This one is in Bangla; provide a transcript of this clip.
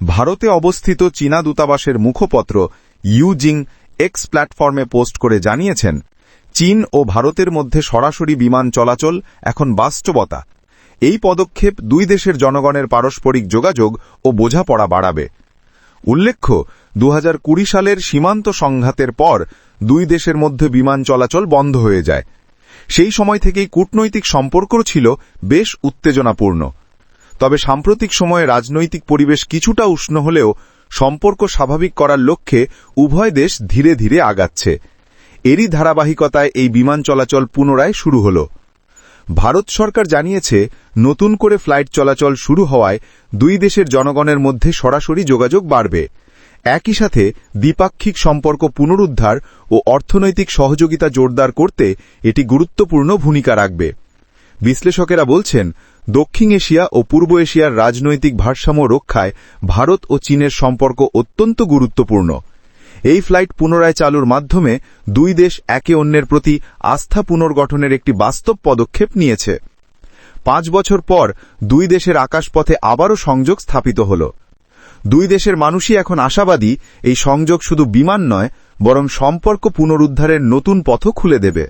ভারতে অবস্থিত চীনা দূতাবাসের মুখপত্র ইউজিং এক্স প্ল্যাটফর্মে পোস্ট করে জানিয়েছেন, চীন ও ভারতের মধ্যে সরাসরি বিমান চলাচল এখন বাস্তবতা। এই পদক্ষেপ দুই দেশের জনগণের পারস্পরিক যোগাযোগ ও বোঝাপড়া বাড়াবে। উল্লেখ্য দু হাজার কুড়ি সালের সীমান্ত সংঘাতের পর দুই দেশের মধ্যে বিমান চলাচল বন্ধ হয়ে যায়। সেই সময় থেকেই কূটনৈতিক সম্পর্ক ছিল বেশ উত্তেজনাপূর্ণ। তবে সাম্প্রতিক সময়ে রাজনৈতিক পরিবেশ কিছুটা উষ্ণ হলেও সম্পর্ক স্বাভাবিক করার লক্ষ্যে উভয় দেশ ধীরে ধীরে আগাচ্ছে। এরই ধারাবাহিকতায় এই বিমান চলাচল পুনরায় শুরু হল। ভারত সরকার জানিয়েছে, নতুন করে ফ্লাইট চলাচল শুরু হওয়ায় দুই দেশের জনগণের মধ্যে সরাসরি যোগাযোগ বাড়বে। একই সাথে দ্বিপাক্ষিক সম্পর্ক পুনরুদ্ধার ও অর্থনৈতিক সহযোগিতা জোরদার করতে এটি গুরুত্বপূর্ণ ভূমিকা রাখবে। বিশ্লেষকেরা বলছেন দক্ষিণ এশিয়া ও পূর্ব এশিয়ার রাজনৈতিক ভারসাম্য রক্ষায় ভারত ও চীনের সম্পর্ক অত্যন্ত গুরুত্বপূর্ণ। এই ফ্লাইট পুনরায় চালুর মাধ্যমে দুই দেশ একে অন্যের প্রতি আস্থা পুনর্গঠনের একটি বাস্তব পদক্ষেপ নিয়েছে। পাঁচ বছর পর দুই দেশের আকাশপথে আবারও সংযোগ স্থাপিত হল। দুই দেশের মানুষই এখন আশাবাদী এই সংযোগ শুধু বিমান নয়, বরং সম্পর্ক পুনরুদ্ধারের নতুন পথও খুলে দেবে।